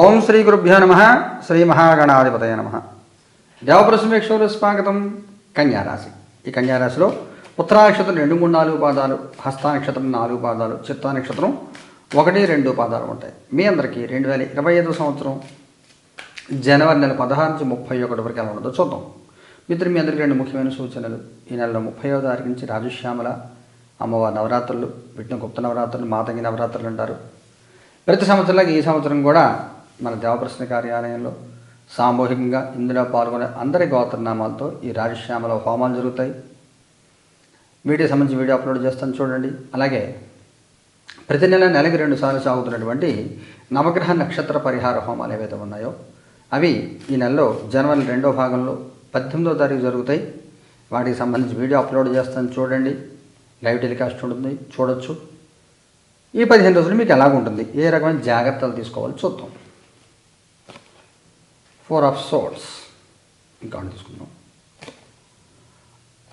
ఓం శ్రీ గురుభ్యో నమ శ్రీ మహాగణాధిపతయ నమ. దేవప్రసమేక్షలు స్వాగతం కన్యారాశి. ఈ కన్యారాశిలో ఉత్తరానక్షత్రం రెండు మూడు నాలుగు పాదాలు హస్తానక్షత్రం నాలుగు పాదాలు చిత్తానక్షత్రం ఒకటి రెండు పాదాలు ఉంటాయి. మీ అందరికీ రెండు వేల ఇరవై ఐదు సంవత్సరం జనవరి నెల పదహారు నుంచి ముప్పై ఒకటి వరకు ఎలా ఉండదో చూద్దాం. మిత్రులు మీ అందరికీ రెండు ముఖ్యమైన సూచనలు. ఈ నెలలో ముప్పైవ తారీఖు నుంచి రాజశ్యామల అమ్మవారి నవరాత్రులు వీటిని గుప్త నవరాత్రులు మాతంగి నవరాత్రులు అంటారు. ప్రతి సంవత్సరంలాగా ఈ సంవత్సరం కూడా మన దేవప్రశ్న కార్యాలయంలో సామూహికంగా ఇందులో పాల్గొనే అందరి గోత్రనామాలతో ఈ రాజశ్యామల హోమాలు జరుగుతాయి. వీడియో సంబంధించి వీడియో అప్లోడ్ చేస్తాను చూడండి. అలాగే ప్రతి నెల నెలకి రెండు సార్లు సాగుతున్నటువంటి నవగ్రహ నక్షత్ర పరిహార హోమాలు ఏవైతే ఉన్నాయో అవి ఈ నెలలో జనవరి రెండో భాగంలో పద్దెనిమిదో తారీఖు జరుగుతాయి. వాటికి సంబంధించి వీడియో అప్లోడ్ చేస్తాను చూడండి. లైవ్ టెలికాస్ట్ ఉంటుంది చూడొచ్చు. ఈ పదిహేను రోజులు మీకు ఎలాగుంటుంది ఏ రకమైన జాగ్రత్తలు తీసుకోవాలో చూద్దాం. ఫోర్ ఆఫ్ సోల్స్ ఇంకా తీసుకుందాం.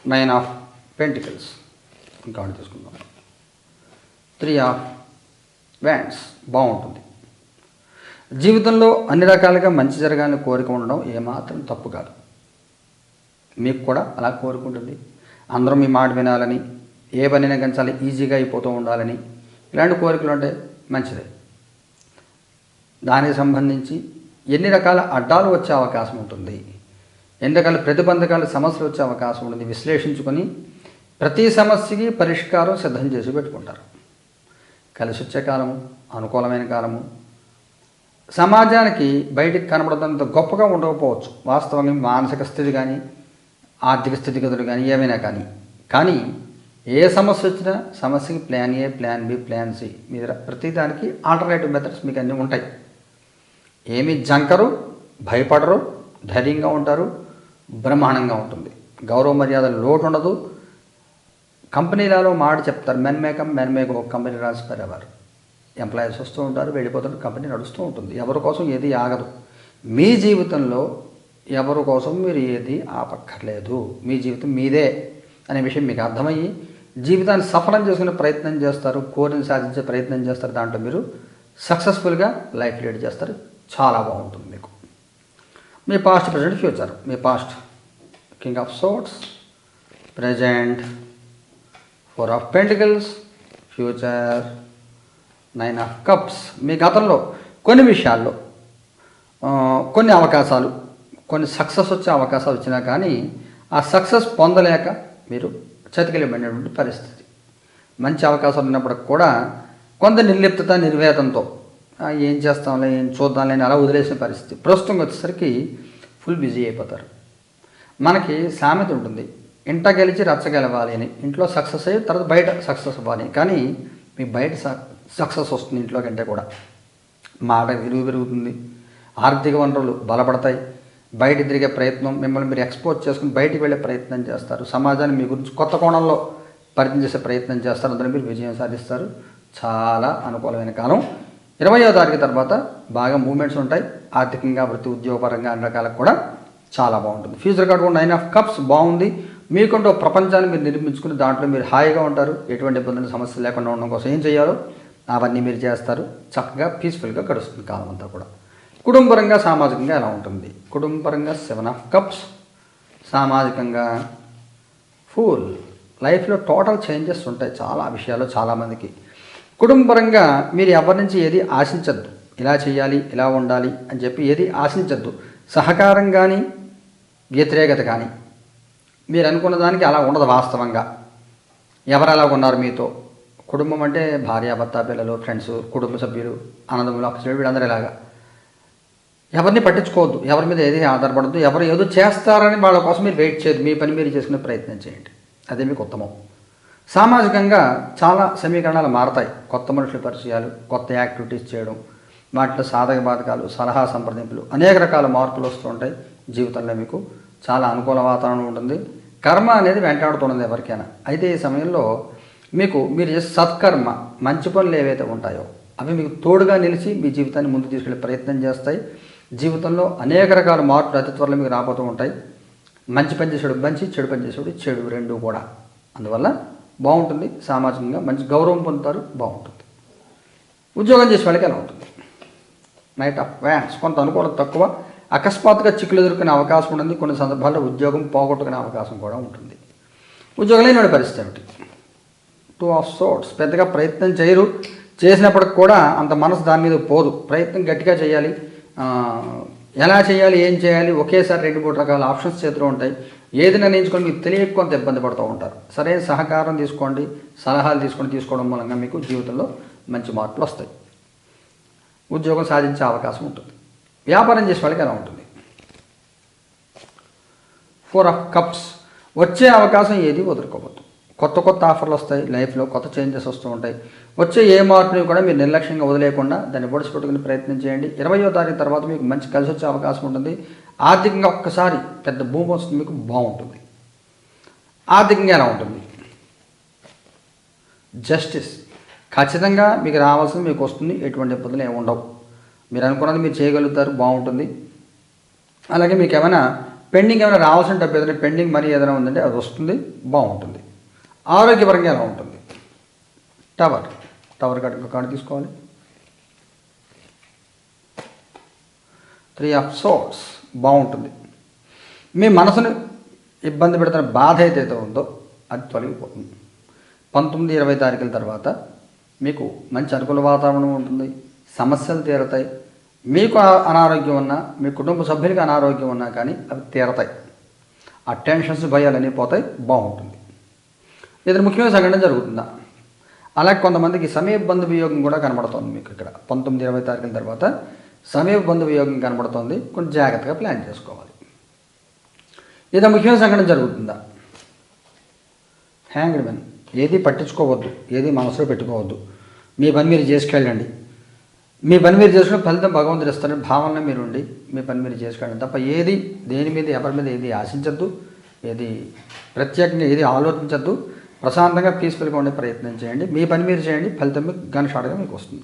Nine of pentacles. ఇంకా తీసుకుందాం. త్రీ ఆఫ్ వ్యాండ్స్ బాగుంటుంది. జీవితంలో అన్ని రకాలుగా మంచి జరగాలని కోరిక ఉండడం ఏమాత్రం తప్పు కాదు. మీకు కూడా అలా కోరుకుంటుంది అందరూ మీ మాట వినాలని ఏ పనినా కానీ చాలా ఈజీగా అయిపోతూ ఉండాలని ఇలాంటి కోరికలు ఉంటే మంచిదే. దానికి సంబంధించి ఎన్ని రకాల అడ్డాలు వచ్చే అవకాశం ఉంటుంది? ఎన్ని రకాల ప్రతిబంధకాలు సమస్యలు వచ్చే అవకాశం ఉంటుంది? విశ్లేషించుకొని ప్రతి సమస్యకి పరిష్కారం సిద్ధం చేసి పెట్టుకుంటారు. కలిసి వచ్చే కాలము అనుకూలమైన కాలము. సమాజానికి బయటికి కనబడదంత గొప్పగా ఉండకపోవచ్చు. వాస్తవంగా మానసిక స్థితి కానీ ఆర్థిక స్థితిగతులు కానీ ఏమైనా కానీ. కానీ ఏ సమస్య వచ్చినా సమస్యకి plan A plan B plan C మీద ప్రతిదానికి ఆల్టర్నేటివ్ మెథడ్స్ మీకు అన్నీ ఉంటాయి. ఏమి జంకరు భయపడరు ధైర్యంగా ఉంటారు బ్రహ్మాండంగా ఉంటుంది. గౌరవ మర్యాద లోటు ఉండదు. కంపెనీలలో మాట చెప్తారు మెన్ మేకం మెన్ మేక్ ఒక కంపెనీ రాసిపోయారు ఎవరు ఎంప్లాయీస్ వస్తూ ఉంటారు వెళ్ళిపోతారు కంపెనీ నడుస్తూ ఉంటుంది. ఎవరి కోసం ఏది ఆగదు. మీ జీవితంలో ఎవరి కోసం మీరు ఏది ఆపక్కర్లేదు. మీ జీవితం మీదే అనే విషయం మీకు అర్థమయ్యి జీవితాన్ని సఫలం చేసుకునే ప్రయత్నం చేస్తారు కోరిని సాధించే ప్రయత్నం చేస్తారు. దాంట్లో మీరు సక్సెస్ఫుల్గా లైఫ్ లీడ్ చేస్తారు. చాలా బాగుంటుంది మీకు. మీ past present future me past king of swords present four of pentacles future nine of cups మీ గతంలో కొన్ని విషయాల్లో కొన్ని అవకాశాలు కొన్ని సక్సెస్ వచ్చే అవకాశాలు వచ్చినా కానీ ఆ సక్సెస్ పొందలేక మీరు చతికిలిబడినటువంటి పరిస్థితి. మంచి అవకాశాలు ఉన్నప్పటికి కూడా కొంత నిర్లిప్తత నిర్వేదంతో ఏం చేస్తాంలే ఏం చూద్దాంలే అని అలా వదిలేసిన పరిస్థితి. ప్రస్తుతం వచ్చేసరికి ఫుల్ బిజీ అయిపోతారు. మనకి సామెత ఉంటుంది ఇంట గెలిచి రచ్చ గెలవాలి అని. ఇంట్లో సక్సెస్ అయ్యి తర్వాత బయట సక్సెస్ అవ్వాలి. కానీ మీ బయట సక్సెస్ వస్తుంది ఇంట్లో కంటే కూడా. మాట విలువ పెరుగుతుంది ఆర్థిక వనరులు బలపడతాయి. బయట తిరిగే ప్రయత్నం మిమ్మల్ని మీరు ఎక్స్పోజ్ చేసుకుని బయటికి వెళ్ళే ప్రయత్నం చేస్తారు. సమాజాన్ని మీ గురించి కొత్త కోణంలో పరిచయం చేసే ప్రయత్నం చేస్తారు. అందులో మీరు విజయం సాధిస్తారు. చాలా అనుకూలమైన కాలం. ఇరవయో తారీఖు తర్వాత బాగా మూమెంట్స్ ఉంటాయి. ఆర్థికంగా వృత్తి ఉద్యోగపరంగా అన్ని రకాలకు కూడా చాలా బాగుంటుంది. ఫ్యూచర్ కార్డు కూడా నైన్ ఆఫ్ కప్స్ బాగుంది. మీకుంటూ ప్రపంచాన్ని మీరు నిర్మించుకుని దాంట్లో మీరు హాయిగా ఉంటారు. ఎటువంటి ఇబ్బందులు సమస్యలు లేకుండా ఉండడం కోసం ఏం చేయాలో అవన్నీ మీరు చేస్తారు. చక్కగా పీస్ఫుల్గా గడుస్తుంది కాలం అంతా కూడా. కుటుంబపరంగా సామాజికంగా ఎలా ఉంటుంది? కుటుంబపరంగా సెవెన్ ఆఫ్ కప్స్ సామాజికంగా ఫుల్ లైఫ్లో టోటల్ చేంజెస్ ఉంటాయి చాలా విషయాలు చాలామందికి కుటుంబపరంగా మీరు ఎవరి నుంచి ఏది ఆశించద్దు. ఇలా చేయాలి ఇలా ఉండాలి అని చెప్పి ఏది ఆశించద్దు. సహకారం కానీ వ్యతిరేకత కానీ మీరు అనుకున్న దానికి అలా ఉండదు వాస్తవంగా. ఎవరు అలా ఉన్నారు మీతో? కుటుంబం అంటే భార్య భర్త పిల్లలు ఫ్రెండ్స్ కుటుంబ సభ్యులు అనందములు అక్కలు వీళ్ళందరూ ఇలాగా ఎవరిని పట్టించుకోవద్దు. ఎవరి మీద ఏది ఆధారపడద్దు. ఎవరు ఏదో చేస్తారని వాళ్ళ కోసం మీరు వెయిట్ చేయదు మీ పని మీరు చేసుకునే ప్రయత్నం చేయండి. అదే మీకు ఉత్తమం. సామాజికంగా చాలా సమీకరణాలు మారతాయి. కొత్త మనుషుల పరిచయాలు కొత్త యాక్టివిటీస్ చేయడం వాటిలో సాధక బాధకాలు సలహా సంప్రదింపులు అనేక రకాల మార్పులు వస్తూ ఉంటాయి. జీవితంలో మీకు చాలా అనుకూల వాతావరణం ఉంటుంది. కర్మ అనేది వెంటాడుతుంది ఎవరికైనా. అయితే ఈ సమయంలో మీకు మీరు చేసే సత్కర్మ మంచి పనులు ఏవైతే ఉంటాయో అవి మీకు తోడుగా నిలిచి మీ జీవితాన్ని ముందుకు తీసుకెళ్ళే ప్రయత్నం చేస్తాయి. జీవితంలో అనేక రకాల మార్పులు అతి త్వరలో మీకు రాబోతూ ఉంటాయి. మంచి పని చేసేవాడు మంచి చెడు పని చేసేవాడు చెడు రెండు కూడా. అందువల్ల బాగుంటుంది సామాజికంగా మంచి గౌరవం పొందుతారు బాగుంటుంది. ఉద్యోగం చేసే వాళ్ళకి ఎలా ఉంటుంది నైట్ ఆఫ్ వ్యాన్స్ కొంత అనుకూలత తక్కువ. అకస్మాత్తుగా చిక్కులు ఎదుర్కొనే అవకాశం ఉంటుంది. కొన్ని సందర్భాల్లో ఉద్యోగం పోగొట్టుకునే అవకాశం కూడా ఉంటుంది. ఉద్యోగం లేని పరిస్థితి ఏమిటి? టూ ఆఫ్ సోర్ట్స్ పెద్దగా ప్రయత్నం చేయరు. చేసినప్పటికి కూడా అంత మనసు దాని మీద పోదు. ప్రయత్నం గట్టిగా చేయాలి. ఎలా చేయాలి ఏం చేయాలి? ఒకేసారి రెండు మూడు రకాల ఆప్షన్స్ చేతిలో ఉంటాయి. ఏది నిర్ణయించుకొని మీకు తెలియక కొంత ఇబ్బంది పడుతూ ఉంటారు. సరైన సహకారం తీసుకోండి సలహాలు తీసుకొని తీసుకోవడం మూలంగా మీకు జీవితంలో మంచి మార్పులు వస్తాయి. ఉద్యోగం సాధించే అవకాశం ఉంటుంది. వ్యాపారం చేసే వాళ్ళకి ఎలా ఉంటుంది? ఫోర్ ఆఫ్ కప్స్ వచ్చే అవకాశం ఏది వదులుకోవద్దు. కొత్త కొత్త ఆఫర్లు వస్తాయి లైఫ్లో కొత్త చేంజెస్ వస్తూ ఉంటాయి. వచ్చే ఏ మార్పుని కూడా మీరు నిర్లక్ష్యంగా వదిలేయకుండా దాన్ని పొడిచిపెట్టుకునే ప్రయత్నం చేయండి. ఇరవయో తారీఖు తర్వాత మీకు మంచి కలిసి వచ్చే అవకాశం ఉంటుంది. ఆర్థికంగా ఒక్కసారి పెద్ద భూమి వస్తుంది మీకు బాగుంటుంది. ఆర్థికంగా ఎలా ఉంటుంది? జస్టిస్. ఖచ్చితంగా మీకు రావాల్సింది మీకు వస్తుంది ఎటువంటి ఇబ్బందులు ఏమి ఉండవు. మీరు అనుకున్నది మీరు చేయగలుగుతారు బాగుంటుంది. అలాగే మీకు ఏమైనా పెండింగ్ ఏమైనా రావాల్సిన డబ్బు ఏదైనా పెండింగ్ మనీ ఏదైనా ఉందంటే అది వస్తుంది బాగుంటుంది. ఆరోగ్యపరంగా ఎలా ఉంటుంది? టవర్. టవర్ కార్డు కార్డు తీసుకోవాలి. Three of swords. బాగుంటుంది. మీ మనసును ఇబ్బంది పెడుతున్న బాధ ఏదైతే ఉందో అది తొలగిపోతుంది. పంతొమ్మిది ఇరవై తారీఖుల తర్వాత మీకు మంచి అనుకూల వాతావరణం ఉంటుంది సమస్యలు తీరతాయి. మీకు అనారోగ్యం ఉన్నా మీ కుటుంబ సభ్యులకి అనారోగ్యం ఉన్నా కానీ అవి తీరతాయి. ఆ టెన్షన్స్ భయాలన్నీ పోతాయి బాగుంటుంది. ఇది ముఖ్యమైన సంఘటన జరుగుతుందా? అలాగే కొంతమందికి సమీప బంధు వియోగం కూడా కనబడుతుంది మీకు ఇక్కడ. పంతొమ్మిది ఇరవై తారీఖుల తర్వాత సమీప బంధు వియోగం కనబడుతోంది. కొంచెం జాగ్రత్తగా ప్లాన్ చేసుకోవాలి. ఏదో ముఖ్యమైన సంఘటన జరుగుతుందా? హ్యాంగ్డ్ మెన్ ఏది పట్టించుకోవద్దు. ఏది మనసులో పెట్టుకోవద్దు. మీ పని మీరు చేసుకెళ్ళండి. మీ పని మీరు చేసుకుని ఫలితం భగవంతుడు ఇస్తారని భావనలో మీరు ఉండి మీ పని మీరు చేసుకెళ్ళండి. తప్ప ఏది దేని మీద ఎవరి మీద ఏది ఆశించద్దు. ఏది ప్రత్యేకంగా ఏది ఆలోచించద్దు. ప్రశాంతంగా పీస్ఫుల్గా ఉండే ప్రయత్నం చేయండి. మీ పని మీరు చేయండి. ఫలితం మీకు గన్షాట్గా మీకు వస్తుంది.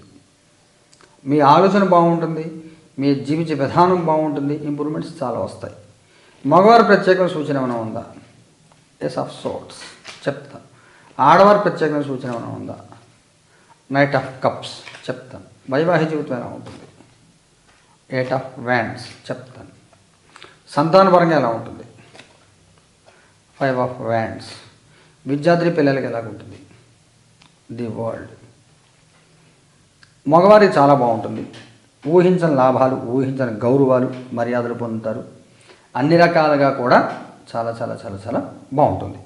మీ ఆలోచన బాగుంటుంది మీ జీవించే విధానం బాగుంటుంది ఇంప్రూవ్మెంట్స్ చాలా వస్తాయి. మగవారి ప్రత్యేకమైన సూచన ఏమైనా ఉందా? ఎస్ ఆఫ్ సోట్స్ చెప్తాను ఆడవారి ప్రత్యేకమైన సూచన ఏమైనా ఉందా? నైట్ ఆఫ్ కప్స్ చెప్తాను వైవాహిక జీవితం ఎలా ఉంటుంది? ఎయిట్ ఆఫ్ వ్యాండ్స్ చెప్తాను సంతానపరంగా ఎలా ఉంటుంది? ఫైవ్ ఆఫ్ వ్యాండ్స్ విద్యార్థి పిల్లలకి ఎలా ఉంటుంది ది వరల్డ్ మగవారి చాలా బాగుంటుంది. ఊహించని లాభాలు ఊహించని గౌరవాలు మర్యాదలు పొందుతారు. అన్ని రకాలుగా కూడా చాలా చాలా చాలా చాలా బాగుంటుంది.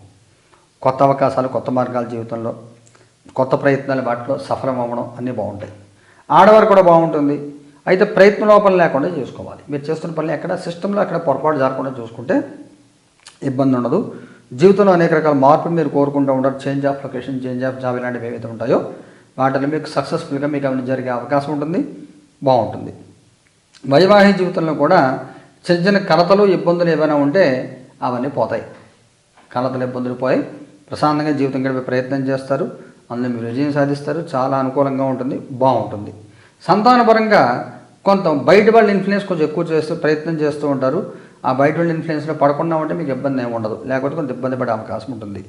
కొత్త అవకాశాలు కొత్త మార్గాల జీవితంలో కొత్త ప్రయత్నాలు వాటిలో సఫలం అవ్వడం అన్నీ బాగుంటాయి. ఆడవారు కూడా బాగుంటుంది. అయితే ప్రయత్న లోపం లేకుండా చేసుకోవాలి. మీరు చేస్తున్న పనులు ఎక్కడ సిస్టంలో అక్కడ పొరపాటు జరగకుండా చూసుకుంటే ఇబ్బంది ఉండదు. జీవితంలో అనేక రకాల మార్పులు మీరు కోరుకుంటూ ఉంటారు change of location change of job ఇలాంటివి ఏవైతే ఉంటాయో వాటిలో మీకు సక్సెస్ఫుల్గా మీకు అవన్నీ జరిగే అవకాశం ఉంటుంది బాగుంటుంది. వైవాహిక జీవితంలో కూడా చిన్న చిన్న కలతలు ఇబ్బందులు ఏమైనా ఉంటే అవన్నీ పోతాయి. కలతలు ఇబ్బందులు పోయి ప్రశాంతంగా జీవితం గడిపే ప్రయత్నం చేస్తారు అందులో మీరు విజయం సాధిస్తారు చాలా అనుకూలంగా ఉంటుంది బాగుంటుంది. సంతానపరంగా కొంత బయట వాళ్ళ ఇన్ఫ్లుయెన్స్ కొంచెం ఎక్కువ చేస్తూ ప్రయత్నం చేస్తూ ఉంటారు. ఆ బయట ఉండే ఇన్ఫ్లుయెన్స్లో పడకుండా ఉంటే మీకు ఇబ్బంది ఏమి ఉండదు. లేకపోతే కొంత ఇబ్బంది పడే అవకాశం ఉంటుంది.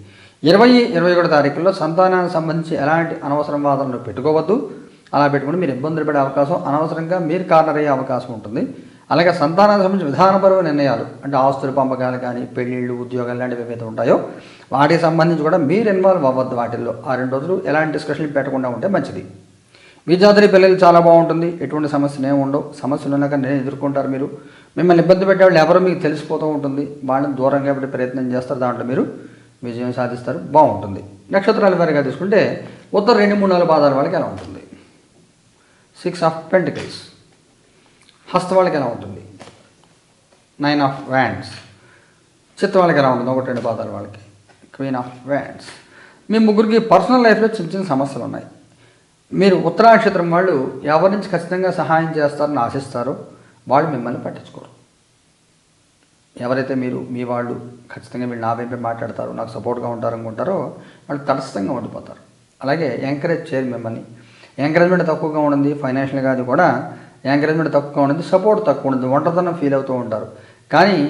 ఇరవై ఇరవై ఒకటి తారీఖుల్లో సంతానానికి సంబంధించి ఎలాంటి అనవసరం వాదనలు పెట్టుకోవద్దు. అలా పెట్టుకుని మీరు ఇబ్బందులు పడే అవకాశం అనవసరంగా మీరు కార్నర్ అయ్యే అవకాశం ఉంటుంది. అలాగే సంతానానికి సంబంధించి విధానపరమైన నిర్ణయాలు అంటే ఆస్తుల పంపకాలు కానీ పెళ్ళిళ్ళు ఉద్యోగాలు లాంటివి ఏవైతే ఉంటాయో వాటికి సంబంధించి కూడా మీరు ఇన్వాల్వ్ అవ్వద్దు వాటిల్లో. ఆ రెండు రోజులు ఎలాంటి డిస్కషన్లు పెట్టకుండా ఉంటే మంచిది. విద్యార్థి పిల్లలు చాలా బాగుంటుంది. ఎటువంటి సమస్యలు ఏమి ఉండవు. సమస్యలు ఉన్నాక నేను ఎదుర్కొంటారు మీరు. మిమ్మల్ని ఇబ్బంది పెట్టే వాళ్ళు ఎవరో మీకు తెలిసిపోతూ ఉంటుంది. వాళ్ళని దూరంగా పెట్టి ప్రయత్నం చేస్తారు. దాంట్లో మీరు విజయం సాధిస్తారు. బాగుంటుంది. నక్షత్రాల వారిగా తీసుకుంటే ఉత్తర రెండు మూడు నాలుగు పాదాల వాళ్ళకి ఎలా ఉంటుంది? సిక్స్ ఆఫ్ పెంటికల్స్ హస్త వాళ్ళకి ఎలా ఉంటుంది? నైన్ ఆఫ్ వ్యాండ్స్ చిత్త వాళ్ళకి ఎలా ఉంటుంది? ఒకటి రెండు పాదాల వాళ్ళకి. క్వీన్ ఆఫ్ వ్యాండ్స్ మీ ముగ్గురికి పర్సనల్ లైఫ్లో చిన్న చిన్న సమస్యలు ఉన్నాయి. మీరు ఉత్తరా నక్షత్రం వాళ్ళు ఎవరి నుంచి ఖచ్చితంగా సహాయం చేస్తారని ఆశిస్తారో వాళ్ళు మిమ్మల్ని పట్టించుకోరు. ఎవరైతే మీరు మీ వాళ్ళు ఖచ్చితంగా వీళ్ళు నా వైపే మాట్లాడతారు నాకు సపోర్ట్గా ఉంటారు అనుకుంటారో వాళ్ళు తటస్థంగా ఉండిపోతారు. అలాగే ఎంకరేజ్ చేయరు మిమ్మల్ని. ఎంకరేజ్మెంట్ తక్కువగా ఉండింది ఫైనాన్షియల్గా అది కూడా ఎంకరేజ్మెంట్ తక్కువగా ఉండింది సపోర్ట్ తక్కువ ఉంటుంది ఒంటరితనం ఫీల్ అవుతూ ఉంటారు. కానీ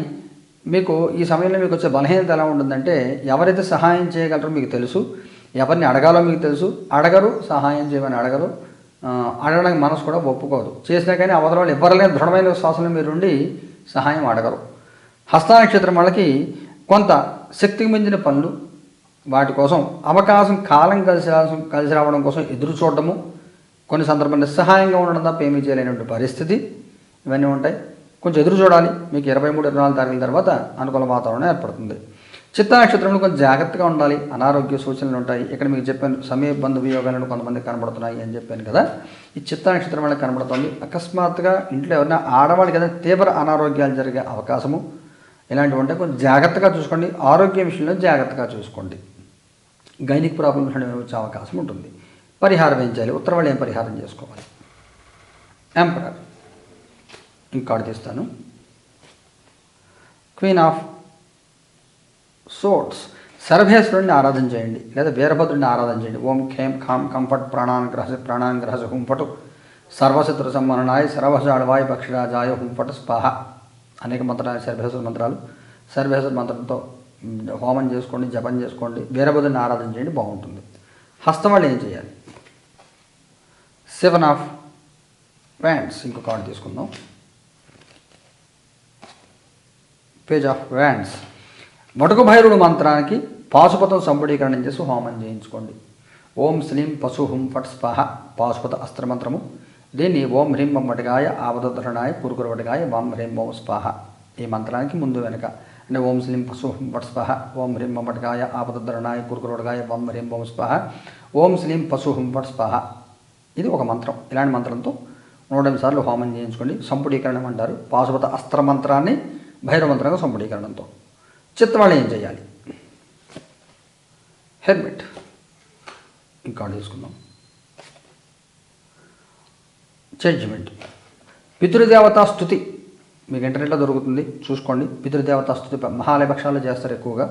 మీకు ఈ సమయంలో మీకు వచ్చే బలహీనత ఎలా ఉంటుందంటే ఎవరైతే సహాయం చేయగలరో మీకు తెలుసు ఎవరిని అడగాలో మీకు తెలుసు. అడగరు సహాయం చేయమని అడగరు. అడగడానికి మనసు కూడా ఒప్పుకోదు. చేసినా కానీ అవతల వాళ్ళు ఇవ్వరలేని దృఢమైన విశ్వాసంలో మీరుండి సహాయం అడగరు. హస్త నక్షత్రం వాళ్ళకి కొంత శక్తికి మించిన పనులు వాటి కోసం అవకాశం కాలం కలిసి కలిసి రావడం కోసం ఎదురు చూడడము కొన్ని సందర్భాల్లో నిస్సహాయంగా ఉండడం తప్ప ఏమీ చేయలేనటువంటి పరిస్థితి ఇవన్నీ ఉంటాయి. కొంచెం ఎదురు చూడాలి. మీకు ఇరవై మూడు ఇరవై నాలుగు తారీఖుల తర్వాత అనుకూల వాతావరణం ఏర్పడుతుంది. చిత్త నక్షత్రంలో కొంచెం జాగ్రత్తగా ఉండాలి. అనారోగ్య సూచనలు ఉంటాయి. ఇక్కడ మీకు చెప్పాను సమయ బంధు వియోగాలను కొంతమంది కనబడుతున్నాయి అని చెప్పాను కదా. ఈ చిత్త నక్షత్రం వల్ల కనబడుతుంది. అకస్మాత్తుగా ఇంట్లో ఎవరైనా ఆడవాళ్ళకి ఏదైనా తీవ్ర అనారోగ్యాలు జరిగే అవకాశము. ఇలాంటివి ఉంటే కొంచెం జాగ్రత్తగా చూసుకోండి. ఆరోగ్య విషయంలో జాగ్రత్తగా చూసుకోండి. గైనిక్ ప్రాబ్లమ్స్ అనేవి వచ్చే అవకాశం ఉంటుంది. పరిహారం ఏం చేయాలి? ఉత్తర వాళ్ళు ఏం పరిహారం చేసుకోవాలి? ఎంపరర్ ఇంకాడు తీస్తాను. Queen of swords. సర్వేశ్వరుడిని ఆరాధన చేయండి లేదా వీరభద్రుడిని ఆరాధన చేయండి. ఓం ఖేం ఖాం కంఫర్ట్ ప్రాణానుగ్రహ ప్రాణానుగ్రహ హుంపటు సర్వశత్రు సంవరణాయ సర్వజాడవాయ పక్షిరాజాయ హుంఫటు స్పాహ అనేక మంత్రాలు సర్వేశ్వర మంత్రాలు. సర్వేశ్వర మంత్రంతో హోమం చేసుకోండి జపం చేసుకోండి వీరభద్రుని ఆరాధన చేయండి బాగుంటుంది. హస్తం వాళ్ళు ఏం చేయాలి? సెవెన్ ఆఫ్ వ్యాండ్స్ ఇంకో కార్డు తీసుకుందాం. Page of wands. మటుకు భైరుడు మంత్రానికి పాశుపతం సంపుడీకరణం చేసి హోమం చేయించుకోండి. ఓం శ్లీం పశు హుం ఫట్ స్పహ పాశుపత అస్త్రమంత్రము. దీన్ని ఓం హ్రీం బొమ్ వటగాయ ఆపదృఢనాయ కురుకురు వాం హ్రీం ఓం స్పాహ. ఈ మంత్రానికి ముందు వెనక అంటే ఓం శ్లీం పశు హుం ఫట్ స్పహ ఓం హ్రీం బొమ్ వటగాయ ఆపదృఢనాయ కురుకురు వటగాయ వాం హ్రీం ఓం స్పాహ ఓం శ్లీం పశు హుం ఫట్ స్పాహ. ఇది ఒక మంత్రం. ఇలాంటి మంత్రంతో నూట సార్లు హోమం చేయించుకోండి. సంపుడీకరణం అంటారు. పాశుపత అస్త్ర మంత్రాన్ని భైరవ మంత్రంగా సంపుడీకరణంతో చిత్తవాళ్ళు ఏం చేయాలి? హెల్మెట్ ఇంకా చూసుకుందాం జడ్జిమెంట్ పితృదేవతా స్థుతి. మీకు ఇంటర్నెట్లో దొరుకుతుంది. చూసుకోండి. పితృదేవతా స్థుతి మహాలయ పక్షాలు చేస్తారు ఎక్కువగా.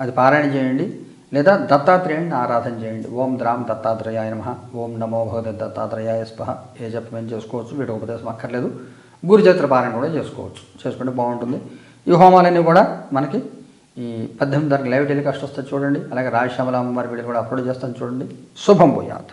అది పారాయణ చేయండి. లేదా దత్తాత్రేయుడిని ఆరాధన చేయండి. ఓం ద్రామ్ దత్తాత్రేయాయ నమ. ఓం నమో భగవతి దత్తాత్రేయాయ స్పహ ఏ జపమేం చేసుకోవచ్చు? వీటి ఉపదేశం అక్కర్లేదు. గురుచరిత్ర పారాయణ కూడా చేసుకోవచ్చు. చేసుకుంటే బాగుంటుంది. ఈ హోమాలన్నీ కూడా మనకి ఈ పద్దెనిమిది తారీఖు లైవ్ టెలికాస్ట్ వస్తే చూడండి. అలాగే రాజశ్యామల అమ్మవారి వీడియో కూడా అప్లోడ్ చేస్తాను చూడండి. శుభం పోయాత్